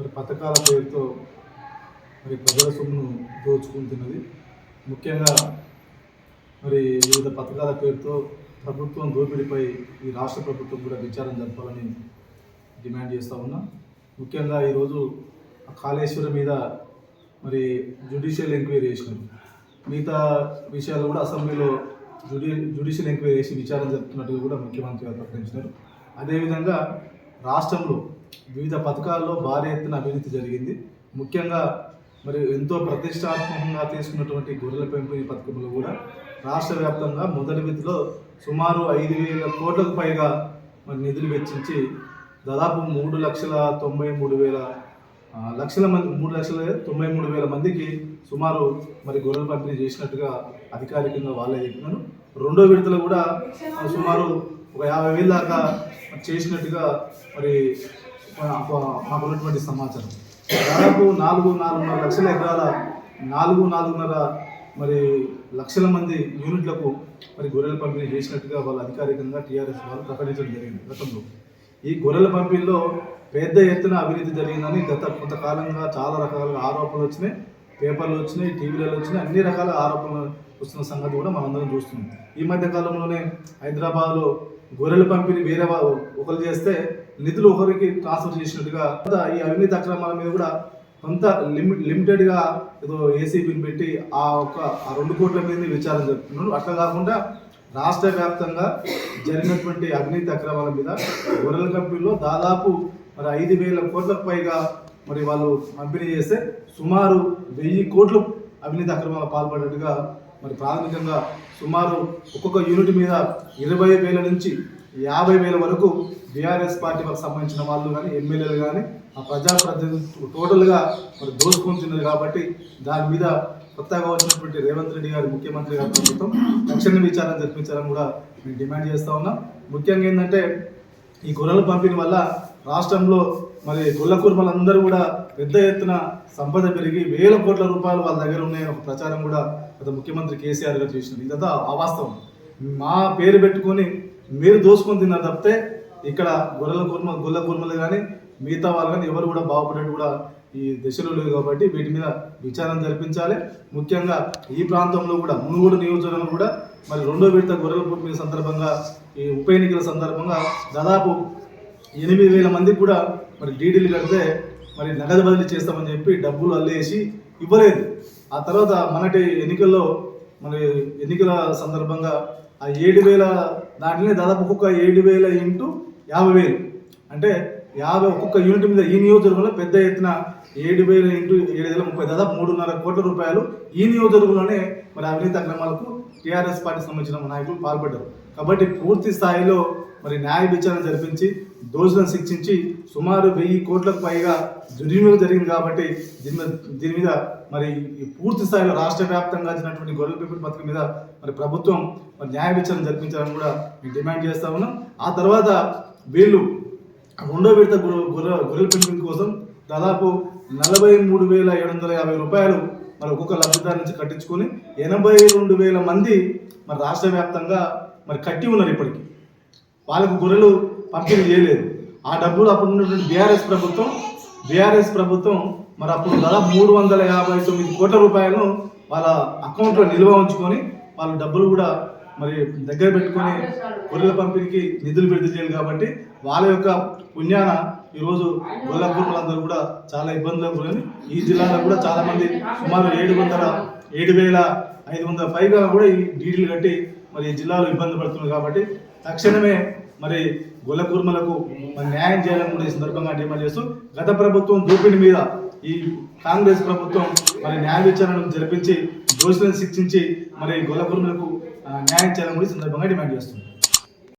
మరి పథకాల పేరుతో మరి ప్రజల సొమ్మును దోచుకుంటున్నది ముఖ్యంగా మరి వివిధ పథకాల పేరుతో ప్రభుత్వం దోపిడీపై ఈ రాష్ట్ర ప్రభుత్వం కూడా విచారం జరపాలని డిమాండ్ చేస్తూ ఉన్నా. ముఖ్యంగా ఈరోజు ఆ కాళేశ్వరం మీద మరి జ్యుడిషియల్ ఎంక్వైరీ చేసినారు. మిగతా విషయాలు కూడా అసెంబ్లీలో జుడి జ్యుడిషియల్ ఎంక్వైరీ చేసి విచారణ జరుపుతున్నట్టుగా కూడా ముఖ్యమంత్రి గారు ప్రకటించినారు. అదేవిధంగా రాష్ట్రంలో వివిధ పథకాల్లో భారీ ఎత్తున అభివృద్ధి జరిగింది. ముఖ్యంగా మరి ఎంతో ప్రతిష్టాత్మకంగా తీసుకున్నటువంటి గొర్రెల పెంపుని పథకంలో కూడా రాష్ట్ర వ్యాప్తంగా మొదటి విధిలో సుమారు ఐదు వేల కోట్లకు పైగా మరి నిధులు వెచ్చించి దాదాపు మూడు లక్షల తొంభై మూడు వేల లక్షల మంది మూడు లక్షల తొంభై మూడు వేల మందికి సుమారు మరి గొర్రెల పంపిణీ చేసినట్టుగా అధికారికంగా వాళ్ళే చెప్పినారు. రెండో విడతలో కూడా సుమారు ఒక యాభై వేల దాకా చేసినట్టుగా మరి మాకు ఉన్నటువంటి సమాచారం. దాదాపు నాలుగు నాలుగున్నర లక్షల ఎకరాల నాలుగు నాలుగున్నర మరి లక్షల మంది యూనిట్లకు మరి గొర్రెల పంపిణీ చేసినట్టుగా వాళ్ళు అధికారికంగా టీఆర్ఎస్ వాళ్ళు ప్రకటించడం జరిగింది గతంలో. ఈ గొర్రెల పంపిణీలో పెద్ద ఎత్తున అవినీతి జరిగిందని గత కొంతకాలంగా చాలా రకాలుగా ఆరోపణలు వచ్చినాయి. పేపర్లు వచ్చినాయి టీవీలలో వచ్చినాయి అన్ని రకాల ఆరోపణలు వస్తున్న సంగతి కూడా మనందరం చూస్తున్నాం. ఈ మధ్య కాలంలోనే హైదరాబాద్లో గొర్రెల పంపిణీ వేరే ఒకరు చేస్తే నిధులు ఒకరికి ట్రాన్స్ఫర్ చేసినట్టుగా ఈ అవినీతి అక్రమాల మీద కూడా కొంత లిమిట్ లిమిటెడ్గా ఏదో ఏసీబీని పెట్టి ఆ ఒక ఆ రెండు కోట్ల మీద విచారణ జరుపుతున్నారు. అట్లా కాకుండా రాష్ట్ర వ్యాప్తంగా జరిగినటువంటి అవినీతి అక్రమాల మీద గొర్రెల కంపెనీలో దాదాపు మరి ఐదు వేల కోట్లకు పైగా మరి వాళ్ళు పంపిణీ చేస్తే సుమారు వెయ్యి కోట్లు అవినీతి అక్రమాలు పాల్పడినట్టుగా మరి ప్రాథమికంగా సుమారు ఒక్కొక్క యూనిట్ మీద ఇరవై వేల నుంచి యాభై వేల వరకు బీఆర్ఎస్ పార్టీకి సంబంధించిన వాళ్ళు కానీ ఎమ్మెల్యేలు కానీ ఆ ప్రజాప్రతినిధులు టోటల్గా మరి దోచుకుంటున్నారు కాబట్టి దాని మీద కొత్తగా వచ్చినటువంటి రేవంత్ రెడ్డి గారి ముఖ్యమంత్రి గారి ప్రభుత్వం తక్షణ విచారణ జరిపించాలని కూడా మేము డిమాండ్ చేస్తూ ఉన్నాం. ముఖ్యంగా ఏంటంటే ఈ గొర్రెల పంపిణీ వల్ల రాష్ట్రంలో మరి గొల్ల కుర్మలందరూ కూడా పెద్ద ఎత్తున సంపద పెరిగి వేల కోట్ల రూపాయలు వాళ్ళ దగ్గర ఉన్నాయని ఒక ప్రచారం కూడా గత ముఖ్యమంత్రి కేసీఆర్ గారు చేసినారు. ఇదంతా అవాస్తవం. మా పేరు పెట్టుకొని మీరు దోసుకొని తిన్నారు తప్పితే ఇక్కడ గొర్రెల కుర్మ గొల్ల కుర్మలు కానీ మిగతా వాళ్ళు కానీ ఎవరు కూడా బాగుపడేట్టు కూడా ఈ దశలో లేదు కాబట్టి వీటి మీద విచారణ జరిపించాలి. ముఖ్యంగా ఈ ప్రాంతంలో కూడా మునుగోడు నియోజకవర్గం కూడా మరి రెండో విడత గొర్రెల పుట్టిన సందర్భంగా ఈ ఉప ఎన్నికల సందర్భంగా దాదాపు ఎనిమిది వేల మందికి కూడా మరి డీడీలు కడితే మరి నగదు బదిలీ చేస్తామని చెప్పి డబ్బులు అల్లేసి ఇవ్వలేదు. ఆ తర్వాత మనటి ఎన్నికల్లో మరి ఎన్నికల సందర్భంగా ఆ ఏడు వేల దాంట్లోనే దాదాపు ఒక్కొక్క ఏడు వేల ఇంటూ యాభై వేలు. అంటే యాభై ఒక్కొక్క యూనిట్ మీద ఈ నియోజకవర్గంలో పెద్ద ఎత్తున ఏడు వేల ఇంటూ ఏడు వేల ముప్పై దాదాపు మూడున్నర కోట్ల రూపాయలు ఈ నియోజకవర్గంలోనే మరి అవినీతి అక్రమాలకు టీఆర్ఎస్ పార్టీ సంబంధించిన నాయకులు పాల్పడ్డారు. కాబట్టి పూర్తి స్థాయిలో మరి న్యాయ విచారణ జరిపించి దోషులను శిక్షించి సుమారు వెయ్యి కోట్లకు పైగా దుర్వినియోగం జరిగింది కాబట్టి దీని మీద దీని మీద మరి ఈ పూర్తి స్థాయిలో రాష్ట్ర వ్యాప్తంగా వచ్చినటువంటి గొర్రెల పెంపుడు పథకం మీద మరి ప్రభుత్వం మరి న్యాయ విచారణ జరిపించాలని కూడా మేము డిమాండ్ చేస్తా ఉన్నాం. ఆ తర్వాత వీళ్ళు రెండో విడత గొర్రె గొర్రెల పెంపుడు కోసం దాదాపు నలభై మూడు వేల ఏడు వందల యాభై రూపాయలు మరి ఒక్కొక్క లబ్ధిదారు నుంచి కట్టించుకొని ఎనభై రెండు వేల మంది మరి రాష్ట్ర వ్యాప్తంగా మరి కట్టి ఉన్నారు ఇప్పటికి. వాళ్ళకు గొర్రెలు పంపిణీ చేయలేదు. ఆ డబ్బులు అప్పుడు ఉన్నటువంటి బీఆర్ఎస్ ప్రభుత్వం బీఆర్ఎస్ ప్రభుత్వం మరి అప్పుడు దాదాపు మూడు వందల యాభై తొమ్మిది కోట్ల రూపాయలను వాళ్ళ అకౌంట్లో నిల్వ ఉంచుకొని వాళ్ళ డబ్బులు కూడా మరి దగ్గర పెట్టుకొని గొర్రెల పంపిణీకి నిధులు విడుదల చేయాలి కాబట్టి వాళ్ళ యొక్క పుణ్యాన ఈరోజు గొర్రెల కుటుంబాలందరూ కూడా చాలా ఇబ్బందులకు గురని ఈ జిల్లాలో కూడా చాలామంది సుమారు ఏడు వందల ఏడు వేల ఐదు వందల పైగా కూడా ఈ డీడీలు కట్టి మరి ఈ జిల్లాలో ఇబ్బంది పడుతున్నారు కాబట్టి తక్షణమే మరి గొల్ల కుర్మలకు మరి న్యాయం చేయాలని కూడా ఈ సందర్భంగా డిమాండ్ చేస్తూ గత ప్రభుత్వం దూపిడి మీద ఈ కాంగ్రెస్ ప్రభుత్వం మరి న్యాయ విచారణను జరిపించి దోషులను శిక్షించి మరి గొల్ల కుర్మలకు న్యాయం చేయాలని కూడా ఈ సందర్భంగా డిమాండ్ చేస్తుంది.